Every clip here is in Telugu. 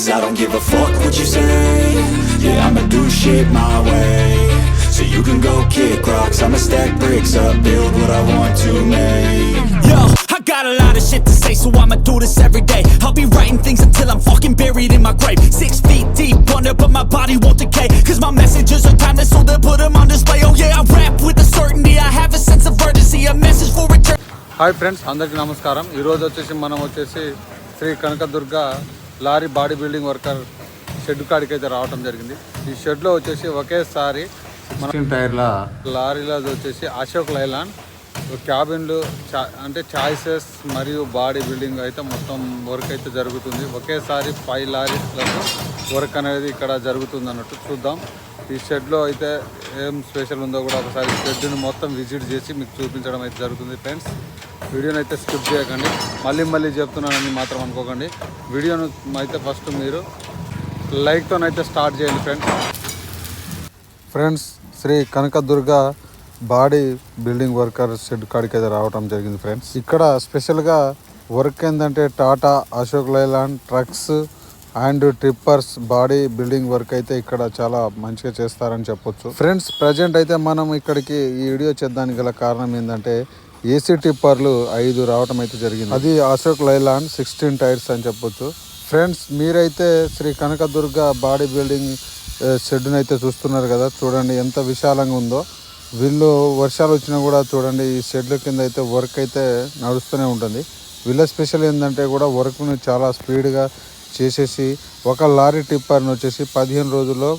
Cause I don't give a fuck what you say Yeah, I'ma do shit my way So you can go kick rocks I'ma stack bricks up, build what I want to make Yo, I got a lot of shit to say, so I'ma do this every day. I'll be writing things until I'm fucking buried in my grave. Six feet deep under, but my body won't decay. Cause my messages are timeless, so they'll put them on display. Oh yeah, I rap with a certainty, I have a sense of urgency, a message for return. Hi friends అందరికీ నమస్కారం ఈరోజు వచ్చేసి మనం వచ్చేసి Shri Kanakadurga lorry body building worker shed కాడికి అయితే రావడం జరిగింది. ఈ షెడ్లో వచ్చేసి ఒకేసారి మన టైర్ల లారీలో వచ్చేసి అశోక్ లైలాండ్ క్యాబిన్లు చా అంటే చాయిసెస్ మరియు బాడీ బిల్డింగ్ అయితే మొత్తం వర్క్ అయితే జరుగుతుంది. ఒకేసారి ఫైవ్ లారీస్లలో వర్క్ అనేది ఇక్కడ జరుగుతుంది అన్నట్టు చూద్దాం. ఈ షెడ్లో అయితే ఏం స్పెషల్ ఉందో కూడా ఒకసారి షెడ్ని మొత్తం విజిట్ చేసి మీకు చూపించడం అయితే జరుగుతుంది ఫ్రెండ్స్. వీడియోని అయితే స్కిప్ చేయకండి. మళ్ళీ మళ్ళీ చెప్తున్నానని మాత్రం అనుకోకండి. వీడియోను అయితే ఫస్ట్ మీరు లైక్తోనైతే స్టార్ట్ చేయండి friends. Friends Shri Kanakadurga body building worker shed కాడికి అయితే రావడం జరిగింది ఫ్రెండ్స్. ఇక్కడ స్పెషల్గా వర్క్ ఏంటంటే Tata Ashok Leyland trucks and trippers body building work అయితే ఇక్కడ చాలా మంచిగా చేస్తారని చెప్పొచ్చు. ఫ్రెండ్స్ ప్రజెంట్ అయితే మనం ఇక్కడికి ఈ వీడియో చేద్దానికి గల కారణం ఏంటంటే ఏసీ టిప్పర్లు ఐదు రావటం అయితే జరిగింది. అది అశోక్ లైలాండ్ సిక్స్టీన్ టైర్స్ అని చెప్పొచ్చు. ఫ్రెండ్స్ మీరైతే శ్రీ కనకదుర్గ బాడీ బిల్డింగ్ షెడ్ని అయితే చూస్తున్నారు కదా చూడండి ఎంత విశాలంగా ఉందో. వీళ్ళు వర్షాలు వచ్చినా కూడా చూడండి ఈ షెడ్ల కింద అయితే వర్క్ అయితే నడుస్తూనే ఉంటుంది. వీళ్ళ స్పెషల్ ఏంటంటే కూడా వర్క్ను చాలా స్పీడ్గా చేసేసి ఒక లారీ టిప్పర్ని వచ్చేసి పదిహేను రోజుల్లో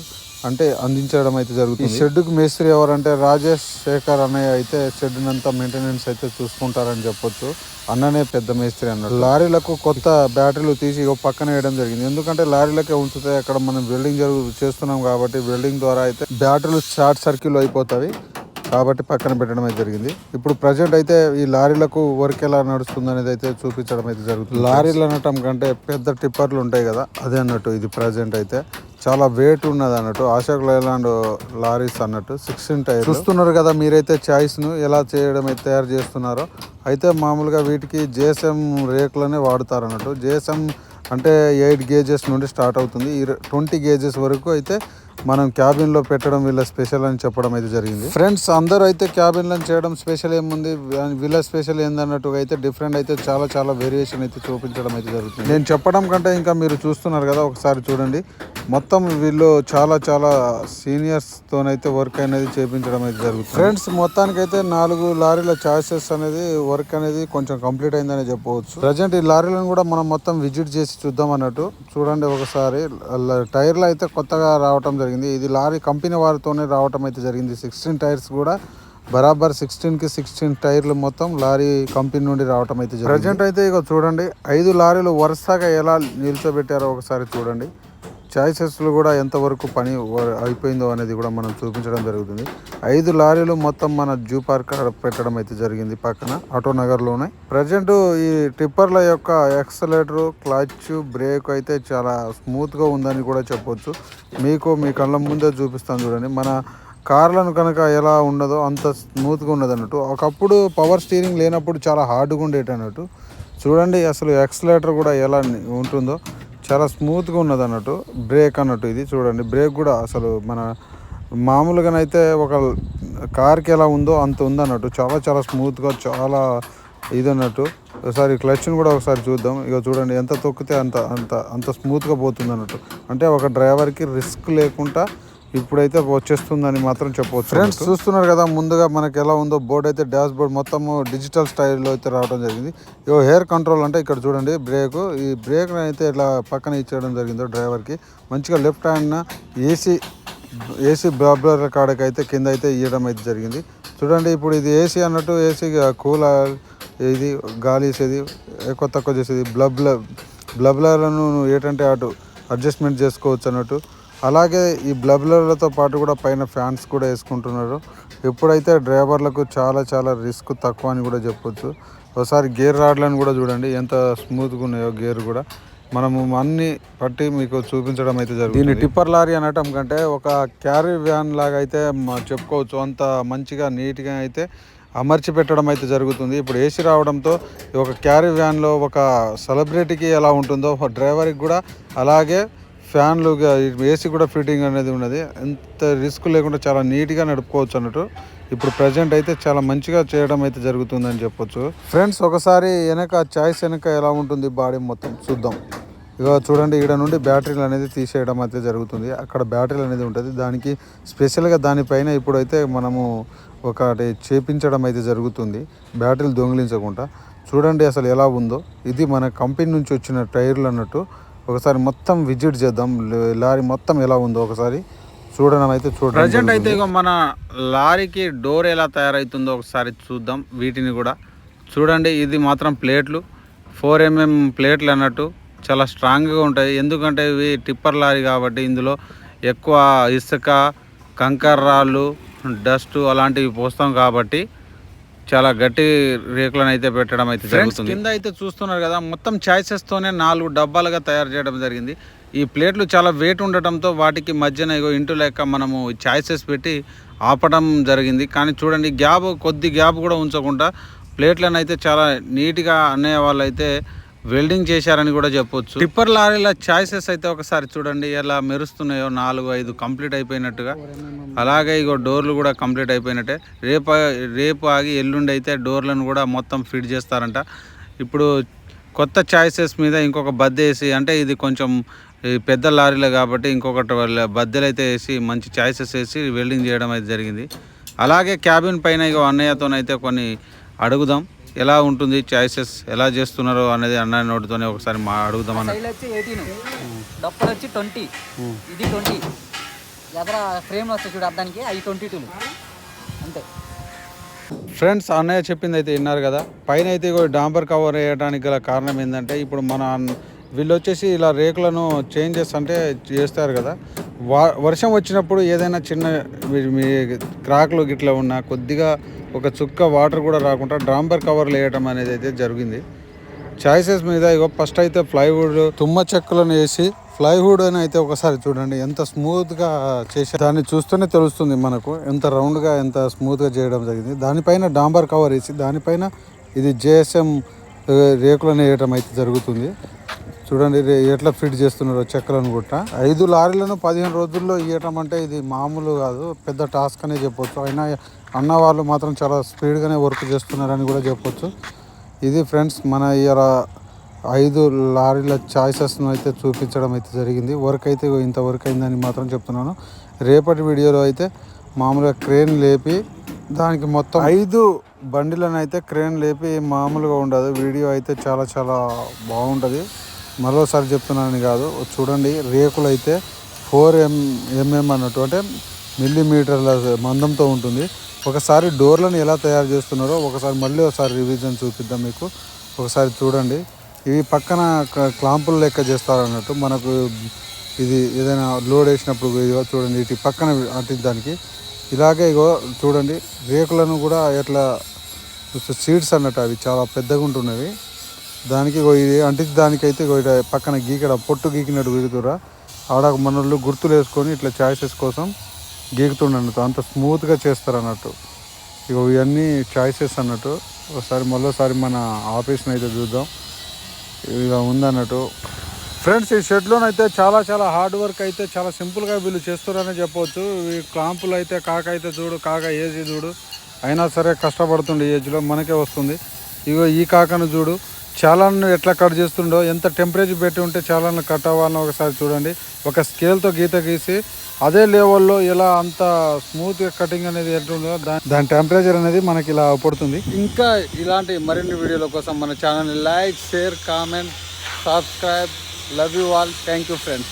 అంటే అందించడం అయితే జరుగుతుంది. ఈ షెడ్కి మేస్త్రి ఎవరంటే రాజేష్ శేఖర్ అన్నయ్య అయితే షెడ్ని అంతా మెయింటెనెన్స్ అయితే చూసుకుంటారని చెప్పొచ్చు. అన్ననే పెద్ద మేస్త్రి అన్నాడు లారీలకు కొత్త బ్యాటరీలు తీసి పక్కన వేయడం జరిగింది. ఎందుకంటే లారీలకే ఉంచుతాయి అక్కడ మనం వెల్డింగ్ జరుగు చేస్తున్నాం కాబట్టి వెల్డింగ్ ద్వారా అయితే బ్యాటరీలు షార్ట్ సర్క్యూల్ అయిపోతాయి. కాబట్టి పక్కన పెట్టడం అయితే జరిగింది. ఇప్పుడు ప్రజెంట్ అయితే ఈ లారీలకు వర్క్ ఎలా నడుస్తుంది అనేది అయితే చూపించడం అయితే జరుగుతుంది. లారీలు అనటం కంటే పెద్ద టిప్పర్లు ఉంటాయి కదా అదే అన్నట్టు ఇది ప్రజెంట్ అయితే. చాలా వెయిట్ ఉన్నది అన్నట్టు. అశోక్ లైలాండ్ లారీస్ అన్నట్టు సిక్స్టీన్ టైర్ చూస్తున్నారు కదా మీరైతే చాయిస్ను ఎలా చేయడం అయితే తయారు చేస్తున్నారో. అయితే మామూలుగా వీటికి జేఎస్ఎం రేకులనే వాడుతారు అన్నట్టు. జేఎస్ఎం అంటే ఎయిట్ గేజెస్ నుండి స్టార్ట్ అవుతుంది. ట్వంటీ గేజెస్ వరకు అయితే మనం క్యాబిన్లో పెట్టడం వీళ్ళ స్పెషల్ అని చెప్పడం అయితే జరిగింది. ఫ్రెండ్స్ అందరూ అయితే క్యాబిన్లో చేయడం స్పెషల్ ఏముంది? వీళ్ళ స్పెషల్ ఏందన్నట్టుగా అయితే డిఫరెంట్ అయితే చాలా చాలా వేరియేషన్ అయితే చూపించడం అయితే జరుగుతుంది. నేను చెప్పడం కంటే ఇంకా మీరు చూస్తున్నారు కదా ఒకసారి చూడండి. మొత్తం వీళ్ళు చాలా చాలా సీనియర్స్ తోనైతే వర్క్ అనేది చేపించడం అయితే జరుగుతుంది. ఫ్రెండ్స్ మొత్తానికి అయితే నాలుగు లారీల చాయిసెస్ అనేది వర్క్ అనేది కొంచెం కంప్లీట్ అయిందని చెప్పవచ్చు. ప్రజెంట్ ఈ లారీలను కూడా మనం మొత్తం విజిట్ చేసి చూద్దాం అన్నట్టు. చూడండి ఒకసారి టైర్లు అయితే కొత్తగా రావటం జరిగింది. ఇది లారీ కంపెనీ వారితోనే రావటం అయితే జరిగింది. సిక్స్టీన్ టైర్స్ కూడా బరాబర్ సిక్స్టీన్కి సిక్స్టీన్ టైర్లు మొత్తం లారీ కంపెనీ నుండి రావటం అయితే ప్రజెంట్ అయితే ఇక చూడండి ఐదు లారీలు వరుసగా ఎలా నిల్చోబెట్టారో ఒకసారి చూడండి. చాయిసెస్లు కూడా ఎంతవరకు పని అయిపోయిందో అనేది కూడా మనం చూపించడం జరుగుతుంది. ఐదు లారీలు మొత్తం మన జూ పార్క్ పెట్టడం అయితే జరిగింది పక్కన ఆటో నగర్లోనే. ప్రజెంట్ ఈ టిప్పర్ల యొక్క ఎక్సలేటర్ క్లచ్ బ్రేక్ అయితే చాలా స్మూత్గా ఉందని కూడా చెప్పొచ్చు. మీకు మీ కళ్ళ ముందే చూపిస్తాను చూడండి. మన కార్లను కనుక ఎలా ఉండదో అంత స్మూత్గా ఉండదు అన్నట్టు. ఒకప్పుడు పవర్ స్టీరింగ్ లేనప్పుడు చాలా హార్డ్గా ఉండేటన్నట్టు చూడండి అసలు ఎక్సలేటర్ కూడా ఎలా ఉంటుందో. చాలా స్మూత్గా ఉన్నది అన్నట్టు. బ్రేక్ అన్నట్టు ఇది చూడండి. బ్రేక్ కూడా అసలు మన మామూలుగానైతే ఒక కార్కి ఎలా ఉందో అంత ఉందన్నట్టు చాలా చాలా స్మూత్గా చాలా ఇది అన్నట్టు. ఒకసారి క్లచ్ని కూడా ఒకసారి చూద్దాం. ఇక చూడండి ఎంత తొక్కితే అంత అంత అంత స్మూత్గా పోతుంది అన్నట్టు. అంటే ఒక డ్రైవర్కి రిస్క్ లేకుండా ఇప్పుడైతే వచ్చేస్తుందని మాత్రం చెప్పవచ్చు ఫ్రెండ్స్ చూస్తున్నారు కదా ముందుగా మనకి ఎలా ఉందో బోర్డ్ అయితే డాష్ బోర్డ్ మొత్తము డిజిటల్ స్టైల్లో అయితే రావడం జరిగింది. ఇగో హెయిర్ కంట్రోల్ అంటే ఇక్కడ చూడండి బ్రేక్. ఈ బ్రేక్ అయితే ఇట్లా పక్కన ఇచ్చేయడం జరిగిందో డ్రైవర్కి. మంచిగా లెఫ్ట్ హ్యాండ్ ఏసీ ఏసీ బాబ్లర్ కాడకి అయితే కింద అయితే ఇవ్వడం అయితే జరిగింది. చూడండి ఇప్పుడు ఇది ఏసీ అన్నట్టు ఏసీ కూల్ ఇది గాలి వేసేది ఎక్కువ తక్కువ చేసేది. బ్లబ్ బ్లబ్లను ఏంటంటే అటు అడ్జస్ట్మెంట్ చేసుకోవచ్చు అన్నట్టు. అలాగే ఈ బ్లబ్లర్లతో పాటు కూడా పైన ఫ్యాన్స్ కూడా వేసుకుంటున్నారు. ఎప్పుడైతే డ్రైవర్లకు చాలా చాలా రిస్క్ తక్కువ అని కూడా చెప్పొచ్చు. ఒకసారి గేర్ రాడ్లను కూడా చూడండి. ఎంత స్మూత్గా ఉన్నాయో గేర్ కూడా. మనము అన్ని పట్టి మీకు చూపించడం అయితే జరుగుతుంది. దీన్ని టిప్పర్ లారీ అనటం కంటే ఒక క్యారీ వ్యాన్ లాగా అయితే చెప్పుకోవచ్చు. అంత మంచిగా నీట్గా అయితే అమర్చి పెట్టడం అయితే జరుగుతుంది. ఇప్పుడు ఏసీ రావడంతో ఒక క్యారీ వ్యాన్లో ఒక సెలబ్రిటీకి ఎలా ఉంటుందో ఒక డ్రైవర్కి కూడా అలాగే ఫ్యాన్లు ఏసీ కూడా ఫిట్టింగ్ అనేది ఉన్నది. ఎంత రిస్క్ లేకుండా చాలా నీట్గా నడుపుకోవచ్చు అన్నట్టు ఇప్పుడు ప్రజెంట్ అయితే చాలా మంచిగా చేయడం అయితే జరుగుతుందని చెప్పొచ్చు. ఫ్రెండ్స్ ఒకసారి వెనక చాయిస్ వెనక ఎలా ఉంటుంది బాడీ మొత్తం చూద్దాం. ఇక చూడండి ఇక్కడ నుండి బ్యాటరీలు అనేది తీసేయడం అయితే జరుగుతుంది. అక్కడ బ్యాటరీలు అనేది ఉంటుంది. దానికి స్పెషల్గా దానిపైన ఇప్పుడైతే మనము ఒకటి చేపించడం అయితే జరుగుతుంది. బ్యాటరీలు దొంగిలించకుండా. చూడండి అసలు ఎలా ఉందో. ఇది మన కంపెనీ నుంచి వచ్చిన టైర్లు అన్నట్టు ఒకసారి మొత్తం విజిట్ చేద్దాం. లారీ మొత్తం ఎలా ఉందో ఒకసారి చూడడం అయితే చూడండి ప్రజెంట్ అయితే ఇక మన లారీకి డోర్ ఎలా తయారవుతుందో ఒకసారి చూద్దాం వీటిని కూడా. చూడండి ఇది మాత్రం ప్లేట్లు. ఫోర్ ఎంఎం ప్లేట్లు అన్నట్టు చాలా స్ట్రాంగ్గా ఉంటాయి. ఎందుకంటే ఇవి టిప్పర్ లారీ కాబట్టి ఇందులో ఎక్కువ ఇసుక కంకర రాళ్ళు డస్ట్ అలాంటివి పోస్తాం కాబట్టి చాలా గట్టి రేకులను అయితే పెట్టడం అయితే జరుగుతుంది. కింద అయితే చూస్తున్నారు కదా మొత్తం చాయిసెస్ తోనే నాలుగు డబ్బాలుగా తయారు చేయడం జరిగింది. ఈ ప్లేట్లు చాలా వెయిట్ ఉండటంతో వాటికి మధ్యన ఇగో ఇంటూ లెక్క మనము చాయిసెస్ పెట్టి ఆపడం జరిగింది. కానీ చూడండి గ్యాప్ కొద్ది గ్యాప్ కూడా ఉంచకుండా ప్లేట్లను అయితే చాలా నీట్గా అనే వాళ్ళు అయితే వెల్డింగ్ చేశారని కూడా చెప్పొచ్చు. టిప్పర్ లారీల చాయిసెస్ అయితే ఒకసారి చూడండి ఎలా మెరుస్తున్నాయో నాలుగు ఐదు కంప్లీట్ అయిపోయినట్టుగా. అలాగే ఇగో డోర్లు కూడా కంప్లీట్ అయిపోయినట్టే. రేపు రేపు ఆగి ఎల్లుండి అయితే డోర్లను కూడా మొత్తం ఫిట్ చేస్తారంట. ఇప్పుడు కొత్త చాయిసెస్ మీద ఇంకొక బద్దె వేసి అంటే ఇది కొంచెం పెద్ద లారీలే కాబట్టి ఇంకొకటి వాళ్ళ బద్దెలు అయితే వేసి మంచి చాయిసెస్ వేసి వెల్డింగ్ చేయడం అయితే జరిగింది. అలాగే క్యాబిన్ పైన ఇక అన్నయ్యతోనైతే కొన్ని అడుగుదాం. ఎలా ఉంటుంది చాయిసెస్ ఎలా చేస్తున్నారో అనేది అన్నయ్య నోటితోనే ఒకసారి మా అడుగుదాం అన్న. సైడ్ వచ్చి ఎయిటీన్ డప్పలు వచ్చి ట్వంటీ ఇది ట్వంటీ ఎదర చూడు అవి ట్వంటీ టూలు అంతే. ఫ్రెండ్స్ అన్నయ్య చెప్పింది అయితే విన్నారు కదా. పైన అయితే డాంబర్ కవర్ వేయడానికి గల కారణం ఏంటంటే ఇప్పుడు మన వీళ్ళు వచ్చేసి ఇలా రేకులను చేంజెస్ అంటే చేస్తారు కదా. వర్షం వచ్చినప్పుడు ఏదైనా చిన్న మీ- మీ క్రాక్లు గిట్లా ఉన్నా కొద్దిగా ఒక చుక్క వాటర్ కూడా రాకుండా డాంబర్ కవర్లు వేయటం అనేది అయితే జరిగింది. చాయిసెస్ మీద ఇగో ఫస్ట్ అయితే ప్లైవుడ్ తుమ్మ చెక్కలను వేసి ప్లైవుడ్ అని అయితే ఒకసారి చూడండి ఎంత స్మూత్గా చేసి దాన్ని చూస్తూనే తెలుస్తుంది మనకు ఎంత రౌండ్గా ఎంత స్మూత్గా చేయడం జరిగింది. దానిపైన డాంబర్ కవర్ వేసి దానిపైన ఇది జేఎస్ఎం రేకులను వేయడం అయితే జరుగుతుంది. చూడండి ఎట్లా ఫిట్ చేస్తున్నారు చెక్కలను కూడా. ఐదు లారీలను పదిహేను రోజుల్లో ఇవ్వటం అంటే ఇది మామూలు కాదు పెద్ద టాస్క్ అనే చెప్పొచ్చు. అయినా అన్న వాళ్ళు మాత్రం చాలా స్పీడ్గానే వర్క్ చేస్తున్నారని కూడా చెప్పొచ్చు. ఇది ఫ్రెండ్స్ మన ఇయర్ ఐదు లారీల చాయిసెస్ను అయితే చూపించడం అయితే జరిగింది. వర్క్ అయితే ఇంత వర్క్ అయిందని మాత్రం చెప్తున్నాను. రేపటి వీడియోలో అయితే మామూలుగా క్రేన్ లేపి దానికి మొత్తం ఐదు బండిలను అయితే క్రేన్ లేపి మామూలుగా ఉండదు. వీడియో అయితే చాలా చాలా బాగుంటుంది. మరోసారి చెప్తున్నాను కాదు. చూడండి రేకులు అయితే ఫోర్ ఎం ఎంఎం అన్నట్టు అంటే మిల్లీమీటర్ల మందంతో ఉంటుంది. ఒకసారి డోర్లను ఎలా తయారు చేస్తున్నారో ఒకసారి మళ్ళీ ఒకసారి రివిజన్ చూపిద్దాం మీకు. ఒకసారి చూడండి. ఇవి పక్కన క్లాంపులు లెక్క చేస్తారు అన్నట్టు మనకు ఇది ఏదైనా లోడ్ వేసినప్పుడు చూడండి ఇటు పక్కన అంటించడానికి ఇలాగే ఇగో చూడండి రేకులను కూడా ఎట్లా సీడ్స్ అన్నట్టు అవి చాలా పెద్దగా ఉంటున్నవి. దానికి ఇగో ఇది అంటించి దానికైతే పక్కన గీకడ పొట్టు గీకినట్టు గీకుతురా ఆడ మనోళ్ళు గుర్తులు వేసుకొని ఇట్లా చాయిసెస్ కోసం గీకుతుండన్నట్టు అంత స్మూత్గా చేస్తారు అన్నట్టు. ఇగో ఇవన్నీ చాయిసెస్ అన్నట్టు. ఒకసారి మళ్ళీసారి మన ఆఫీస్ని అయితే చూద్దాం. ఇలా ఉందన్నట్టు. ఫ్రెండ్స్ ఈ షెడ్లోనైతే చాలా చాలా హార్డ్ వర్క్ అయితే చాలా సింపుల్గా వీళ్ళు చేస్తారనే చెప్పవచ్చు ఈ క్లాంపులు అయితే కాక అయితే చూడు కాక ఏజీ చూడు. అయినా సరే కష్టపడుతుండే ఏజ్లో మనకే వస్తుంది. ఇగో ఈ కాకను చూడు. చాలాను ఎట్లా కట్ చేస్తుండో ఎంత టెంపరేచర్ పెట్టి ఉంటే చాలాను కట్ అవ్వాలని ఒకసారి చూడండి. ఒక స్కేల్తో గీత గీసి అదే లెవెల్లో ఎలా అంత స్మూత్గా కటింగ్ అనేది ఎట్లుందో దాని దాని టెంపరేచర్ అనేది మనకి ఇలా పడుతుంది. ఇంకా ఇలాంటి మరిన్ని వీడియోల కోసం మన ఛానల్ని like share comment subscribe love you all thank you friends